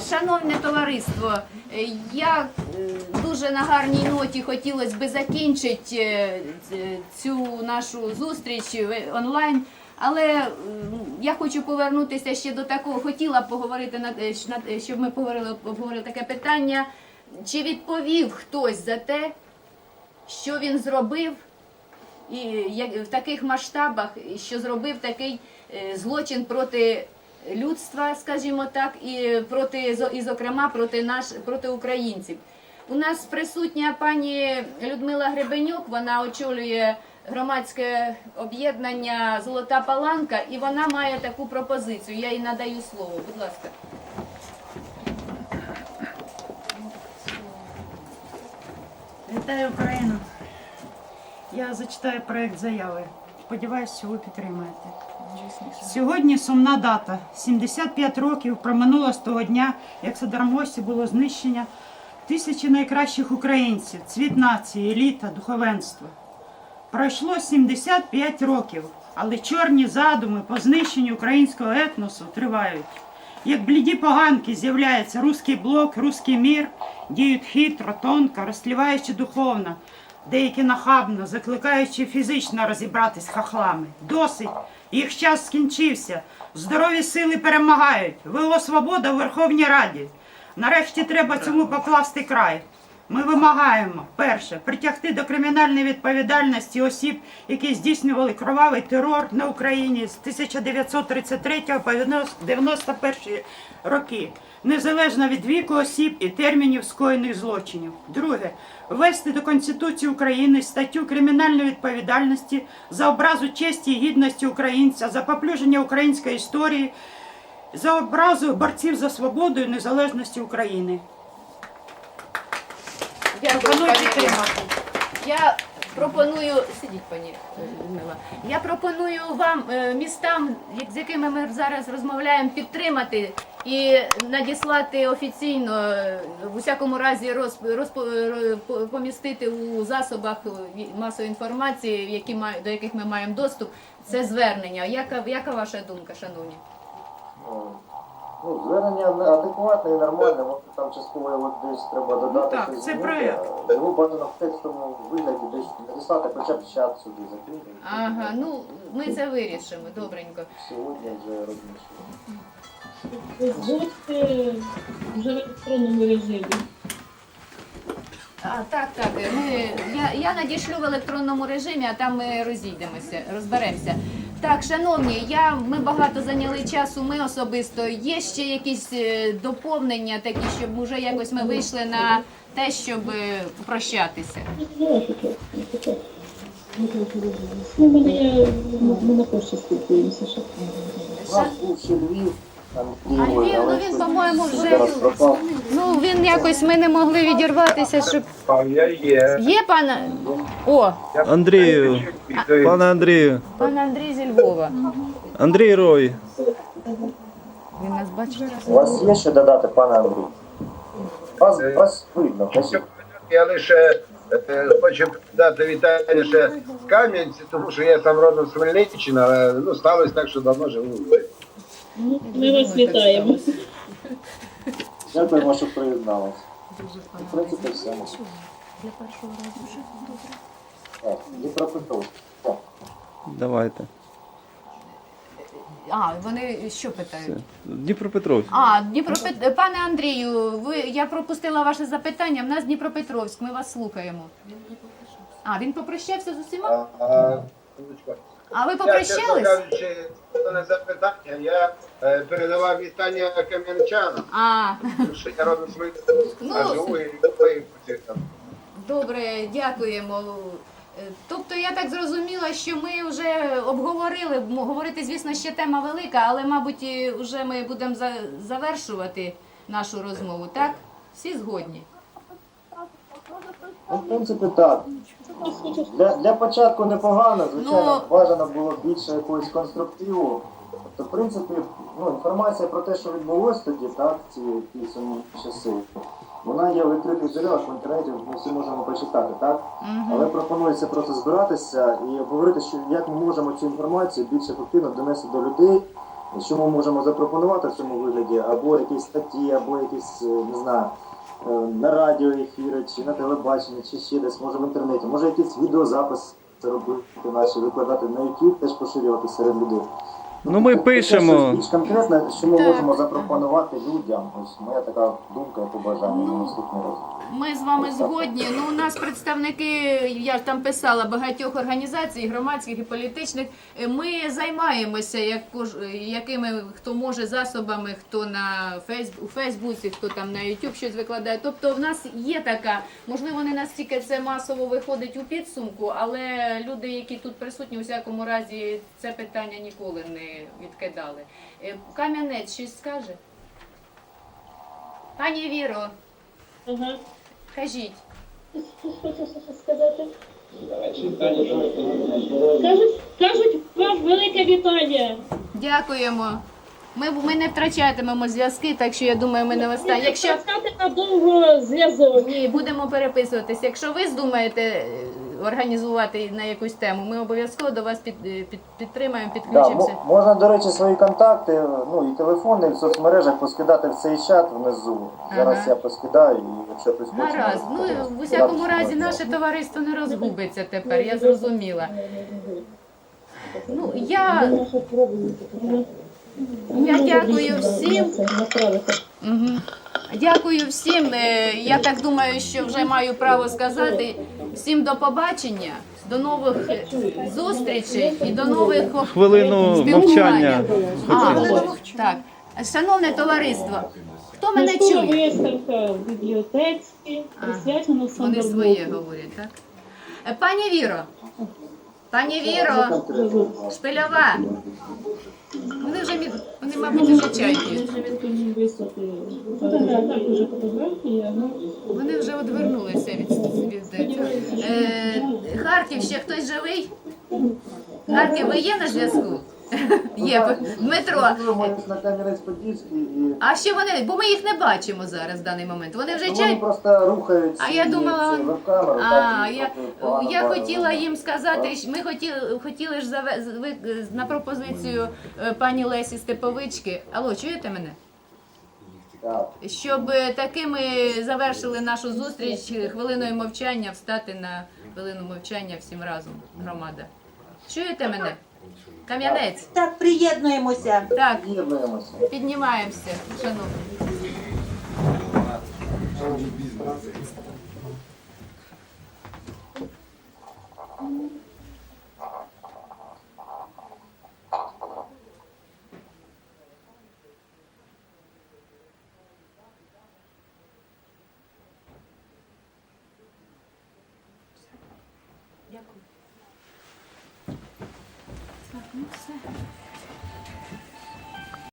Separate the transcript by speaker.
Speaker 1: Шановне товариство, е, я е, дуже на гарній ноті хотілося би закінчити е, цю нашу зустріч онлайн. Але я хочу повернутися ще до такого. Хотіла поговорити щоб ми поговорили обговорили таке питання. Чи відповів хтось за те, що він зробив і в таких масштабах, що зробив такий злочин проти людства, скажімо так, і проти і зокрема проти наш проти українців. У нас присутня пані Людмила Гребенюк, вона очолює громадське об'єднання Золота Паланка, і вона має таку пропозицію. Я їй надаю слово. Будь ласка.
Speaker 2: Вітаю Україну. Я зачитаю проект заяви. Сподіваюсь, що ви підтримаєте. Сьогодні сумна дата. 75 років проминуло з того дня, як Содармосі було знищення тисячі найкращих українців, цвіт нації, еліта, духовенство. Пройшло 75 років, але чорні задуми по знищенню українського етносу тривають. Як бліді поганки з'являється руський блок, руський мір, діють хитро, тонко, розсліваючи духовно, деякі нахабно, закликаючи фізично розібратись з хахлами. Досить, їх час скінчився. Здорові сили перемагають. ВО «Свобода» в Верховній Раді. Нарешті треба цьому покласти край. Ми вимагаємо перше притягти до кримінальної відповідальності осіб, які здійснювали кровавий терор на Україні з 1933 по 91 роки, незалежно від віку осіб і термінів скоєних злочинів. Друге ввести до Конституції України статтю кримінальної відповідальності за образу честі і гідності українця, за поплюження української історії, за образу борців за свободу і незалежності України.
Speaker 1: Дякую, пані
Speaker 2: підтримати.
Speaker 1: Я пропоную сидіть, пані е, Людмила. Я пропоную вам е, містам, з якими ми зараз розмовляємо, підтримати і надіслати офіційно е, в усякому разі розп... Розп... по- помістити у засобах е, масової інформації, які має- до яких ми маємо доступ. Це звернення. Яка, яка ваша думка, шановні?
Speaker 3: Ну, звернення адекватне і нормальне, може там частково от десь треба додати.
Speaker 2: Ну так,
Speaker 3: щось
Speaker 2: це
Speaker 3: змінити,
Speaker 2: проект.
Speaker 3: а Його бажано в текстовому вигляді десь надіслати, хоча б чат собі закинути.
Speaker 1: Ага, ну ми це вирішимо. Добренько.
Speaker 3: Сьогодні вже розміщуємо.
Speaker 4: Гості вже в електронному режимі.
Speaker 1: А, так, так. Ми, я, я надішлю в електронному режимі, а там ми розійдемося, розберемося. Так, шановні, я, ми багато зайняли часу, ми особисто. Є ще якісь е, доповнення такі, щоб уже якось ми вийшли на те, щоб е, прощатися.
Speaker 4: Ну, мене ми на пошті спілкуємося ще.
Speaker 3: Львів,
Speaker 1: А Львів, ну він, по-моєму, вже ну він якось ми не могли відірватися, щоб
Speaker 5: є.
Speaker 1: є пан о,
Speaker 6: Андрію, пане Андрію,
Speaker 1: пан Андрій зі Львова.
Speaker 6: Андрій Рой.
Speaker 1: Він нас бачить.
Speaker 3: У вас є що додати, пане Андрій? Вас, вас видно, кажіть.
Speaker 5: Я лише е, хочу дати вітання ще з Кам'янці, тому що я сам родом з Хмельниччини, але ну, сталося так, що давно живу. в.
Speaker 4: Ну, Ми вас вітаємо.
Speaker 3: Дякуємо, що приєдналися. В принципі, все. Так, Дніпропетровськ. Так.
Speaker 6: Давайте.
Speaker 1: А, вони що питають?
Speaker 6: Дніпропетровськ.
Speaker 1: А, Дніпропет... пане Андрію, ви я пропустила ваше запитання. В нас Дніпропетровськ, ми вас слухаємо. А, він попрощався з усіма?
Speaker 5: А, а, секундочку.
Speaker 1: А ви попрощались?
Speaker 5: запитання, я е, передавав вітання кам'янчанам,
Speaker 1: А,
Speaker 5: тому що я родом з
Speaker 1: Ну,
Speaker 5: а живу і Львові, там.
Speaker 1: добре, дякуємо. Е, Тобто я так зрозуміла, що ми вже обговорили, м, говорити, звісно, ще тема велика, але, мабуть, і вже ми будемо за- завершувати нашу розмову, так? Всі згодні?
Speaker 3: Ну, в принципі, так. Для, для початку непогано, звичайно,
Speaker 1: Ну-
Speaker 3: бажано було більше якогось конструктиву. Тобто, в принципі, ну, інформація про те, що відбулося тоді, так, ці ті сумні часи, вона є в відкритих джерелах в інтернеті, ми всі можемо почитати, так? Але пропонується просто збиратися і обговорити, що як ми можемо цю інформацію більш ефективно донести до людей, що ми можемо запропонувати в цьому вигляді, або якісь статті, або якісь, е, не знаю, на радіо ефіри, чи на телебаченні, чи ще десь, може в інтернеті, може якийсь відеозапис це робити наші, викладати на YouTube, теж поширювати серед людей.
Speaker 6: Ну, ми пишемо.
Speaker 3: більш конкретне, що ми
Speaker 1: Так.
Speaker 3: можемо запропонувати людям. Ось моя така думка і побажання
Speaker 1: Ну,
Speaker 3: на наступний раз.
Speaker 1: Ми з вами згодні. Ну, у нас представники, я ж там писала багатьох організацій, громадських і політичних. Ми займаємося як кож- якими хто може засобами, хто на Фейс у Фейсбуці, хто там на YouTube щось викладає. Тобто, в нас є така, можливо, не настільки це масово виходить у підсумку, але люди, які тут присутні, у всякому разі, це питання ніколи не відкидали. Е, Кам'янець щось скаже? Пані Віро,
Speaker 4: Ага.
Speaker 1: кажіть.
Speaker 4: Сказати? Кажуть, кажуть, вам велике вітання.
Speaker 1: Дякуємо. Ми, ми не втрачатимемо зв'язки, так що я думаю, ми не останні. Якщо
Speaker 4: Втрачати надовго зв'язок.
Speaker 1: ні, будемо переписуватись. Якщо ви здумаєте е, організувати на якусь тему, ми обов'язково до вас під, е, під, підтримаємо, підключимося.
Speaker 3: мо- можна, до речі, свої контакти, ну і телефони, і в соцмережах поскидати в цей чат внизу. Зараз
Speaker 1: Ага.
Speaker 3: я поскидаю, і якщо хтось хоче.
Speaker 1: Гаразд. Ну в усякому разі наше товариство не розгубиться тепер. Я зрозуміла. Ну я, я дякую всім. Мгм. Дякую всім. Е, Я так думаю, що вже маю право сказати. Всім до побачення, до нових зустрічей і до нових
Speaker 6: Хвилину мовчання.
Speaker 1: А, так. Шановне товариство, хто мене чує?
Speaker 4: виставка в бібліотеці, присвячена
Speaker 1: Вони своє говорять, так? Е, Пані Віро, пані Віро, Шпильова. Вони вже мі- вони, мабуть, вже чай п'ють.
Speaker 4: Фотографія. ну,
Speaker 1: Вони вже одвернулися від, від. Е, Харків, ще хтось живий? Харків, ви є на зв'язку? Є, Дмитро.
Speaker 3: На Кам'янець-Подільський і
Speaker 1: А що вони? Бо ми їх не бачимо зараз в даний момент. Вони вже
Speaker 3: ну, вони
Speaker 1: чай.
Speaker 3: просто рухають
Speaker 1: А я думала, А,
Speaker 3: так, і
Speaker 1: я,
Speaker 3: трохи погано
Speaker 1: я
Speaker 3: бачимо.
Speaker 1: хотіла їм сказати, що ми хотіли, хотіли ж заве, з- ви, на пропозицію е, пані Лесі Степовички. Алло, чуєте мене?
Speaker 3: Так.
Speaker 1: Щоб е, таки ми завершили нашу зустріч е, хвилиною мовчання, встати на хвилину мовчання всім разом, громада. Чуєте мене? Кам'янець.
Speaker 7: Так, приєднуємося.
Speaker 1: Так, піднімаємося, шановні. Дякую. Так, ну все.